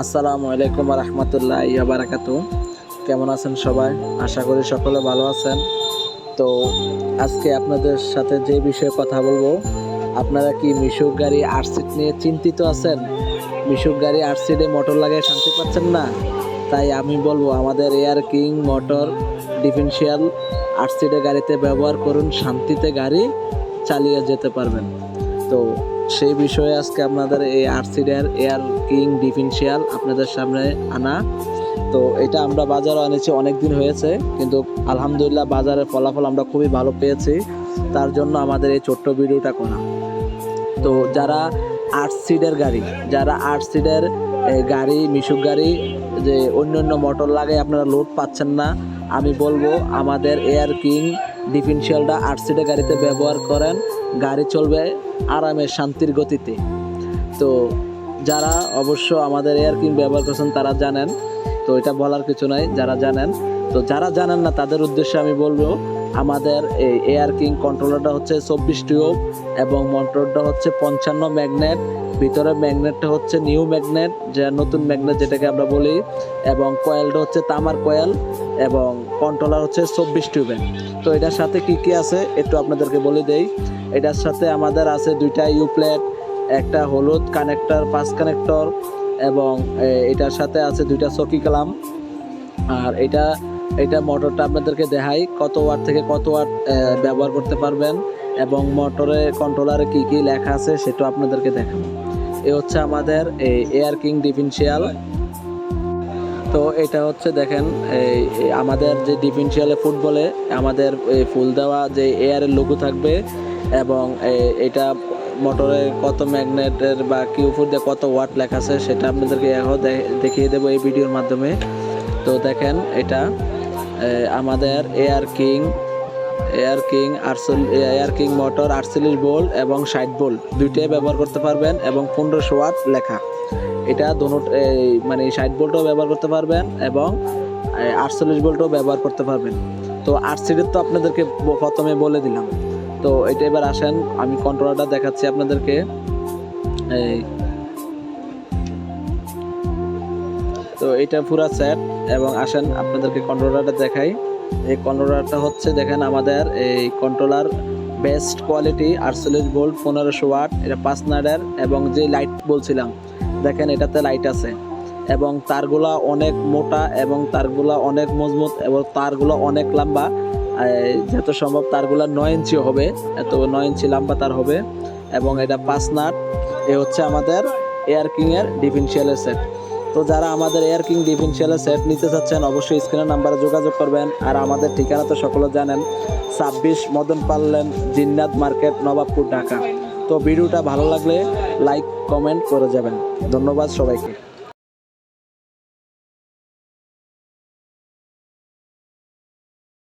আসসালামু আলাইকুম রহমতুল্লাহ বারাকাতু কেমন আছেন সবাই? আশা করি সকলে ভালো আছেন। তো আজকে আপনাদের সাথে যে বিষয়ে কথা বলব, আপনারা কি মিশুক গাড়ি আরসিট নিয়ে চিন্তিত আছেন? মিশুক গাড়ি আরসিডে মোটর লাগিয়ে শান্তি পাচ্ছেন না? তাই আমি বলব, আমাদের এয়ার কিং মোটর ডিফেন্সিয়াল আরসিডে গাড়িতে ব্যবহার করুন, শান্তিতে গাড়ি চালিয়ে যেতে পারবেন। তো সেই বিষয়ে আজকে আপনাদের এই আরসিডের এয়ার কিং ডিফেন্সিয়াল আপনাদের সামনে আনা। তো এটা আমরা বাজারে এনেছি অনেক দিন হয়েছে, কিন্তু আলহামদুলিল্লাহ বাজারের ফলাফল আমরা খুবই ভালো পেয়েছি। তার জন্য আমাদের এই ছোট্ট ভিডিওটা করা। তো যারা আট সিটের গাড়ি, যারা আট সিটের গাড়ি, মিশুক গাড়ি, যে অন্য অন্য মোটর লাগাই আপনারা লোড পাচ্ছেন না, আমি বলব আমাদের এয়ার কিং ডিফেন্সিয়ালটা আট সিটের গাড়িতে ব্যবহার করেন, গাড়ি চলবে আরামে, শান্তির গতিতে। তো যারা অবশ্য আমাদের এয়ার কিং ব্যবহার করছেন, তারা জানেন। তো এটা বলার কিছু নাই, যারা জানেন। তো যারা জানেন না, তাদের উদ্দেশ্যে আমি বলব, আমাদের এই এয়ার কিং কন্ট্রোলারটা হচ্ছে চব্বিশ টিউব এবং মোটরটা হচ্ছে পঞ্চান্ন ম্যাগনেট। ভিতরে ম্যাগনেটটা হচ্ছে নিউ ম্যাগনেট, যা নতুন ম্যাগনেট যেটাকে আমরা বলি, এবং কয়েলটা হচ্ছে তামার কয়েল এবং কন্ট্রোলার হচ্ছে চব্বিশ টিউবের। তো এটার সাথে কি কি আছে একটু আপনাদেরকে বলে দেই। এটার সাথে আমাদের আছে দুইটা ইউ প্লেট একটা হলুদ কানেক্টর পাঁচ কানেক্টর এবং এটার সাথে আছে দুইটা চকি কালাম। আর এটা এটা মোটরটা আপনাদেরকে দেখাই কত ওয়াট থেকে কত ওয়াট এ, ব্যবহার করতে পারবেন এবং মোটরে কন্ট্রোলারে কি কি লেখা আছে সেটা আপনাদেরকে দেখাবো। এ হচ্ছে আমাদের এই এয়ার কিং ডিফেন্সিয়াল তো এটা হচ্ছে দেখেন, এই আমাদের যে ডিফেন্সিয়ালে ফুটবলে আমাদের ফুল দেওয়া যে এয়ারের লোগো থাকবে এবং এটা মোটরে কত ম্যাগনেটের বা কিউফুর দিয়ে কত ওয়াট লেখা আছে সেটা আপনাদেরকে এখন দেখিয়ে দেবো এই ভিডিওর মাধ্যমে। তো দেখেন এটা আমাদের এয়ার কিং এয়ার কিং আটচল এয়ার কিং মোটর আটচল্লিশ বোল্ট এবং ষাট বোল্ট দুইটাই ব্যবহার করতে পারবেন এবং পনেরোশো ওয়াট লেখা। এটা দোনো মানে ষাট ভোল্টও ব্যবহার করতে পারবেন এবং আটচল্লিশ ভোল্টও ব্যবহার করতে পারবেন। তো আটসিডের তো আপনাদেরকে প্রথমে বলে দিলাম। তো এটা এবার আসেন, আমি কন্ট্রোলারটা দেখাচ্ছি আপনাদেরকে। এই, তো এটা পুরা সেট এবং আসেন, আপনাদেরকে কন্ট্রোলারটা দেখাই। এই কন্ট্রোলারটা হচ্ছে, দেখেন আমাদের এই কন্ট্রোলার বেস্ট কোয়ালিটি আটচল্লিশ ভোল্ট পনেরোশো ওয়াট, এটা পাঁচ নাডের এবং যে লাইট বলছিলাম দেখেন এটাতে লাইট আছে। এবং তারগুলা অনেক মোটা এবং তারগুলা অনেক মজবুত এবং তারগুলো অনেক লম্বা। যত সম্ভব তারগুলা নয় ইঞ্চি হবে, এত নয় ইঞ্চি লম্বা তার হবে। এবং এটা পাঁচ নাট, এ হচ্ছে আমাদের এয়ার কিংয়ের ডিফেন্সিয়ালের সেট তো যারা আমাদের এয়ার কিং ডিফেন্সিয়ালের সেট নিতে চাচ্ছেন, অবশ্যই স্ক্রিনের নাম্বারে যোগাযোগ করবেন। আর আমাদের ঠিকানা তো সকলে জানেন, ছাব্বিশ মদন পাল্লেন জিন্নাত মার্কেট নবাবপুর, ঢাকা। তো ভিডিওটা ভালো লাগলে লাইক কমেন্ট করে যাবেন। ধন্যবাদ সবাইকে।